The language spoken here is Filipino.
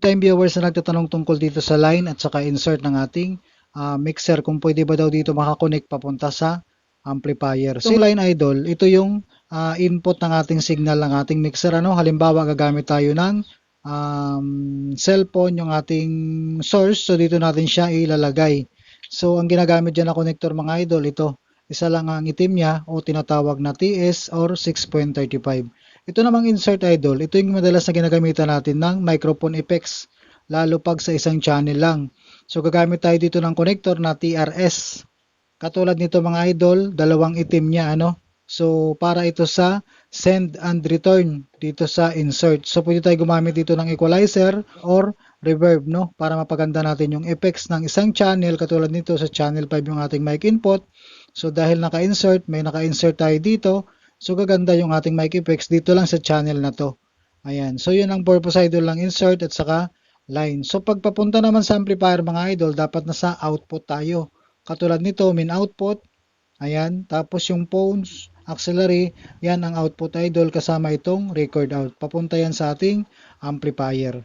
time viewers na nagtatanong tungkol dito sa line at saka insert ng ating ah, mixer kung pwede ba daw dito makakonect papunta sa amplifier. So line idol, ito yung ah, input ng ating signal ng ating mixer. Ano? Halimbawa gagamit tayo ng um, cellphone yung ating source. So dito natin siya ilalagay. So ang ginagamit dyan na connector mga idol, ito. Isa lang ang itim niya o tinatawag na TS or 6.35. Ito namang insert idol, ito yung madalas na ginagamitan natin ng microphone effects, lalo pag sa isang channel lang. So gagamit tayo dito ng connector na TRS. Katulad nito mga idol, dalawang itim niya ano. So para ito sa send and return dito sa insert. So pwede tayo gumamit dito ng equalizer or reverb no para mapaganda natin yung effects ng isang channel katulad nito sa channel 5 yung ating mic input. So dahil naka-insert, may naka-insert tayo dito. So gaganda yung ating mic effects dito lang sa channel na to. Ayan. So yun ang purpose idol lang insert at saka line. So pag papunta naman sa amplifier mga idol, dapat nasa output tayo. Katulad nito, min output. Ayan. Tapos yung phones, auxiliary, yan ang output idol kasama itong record out. Papunta yan sa ating amplifier.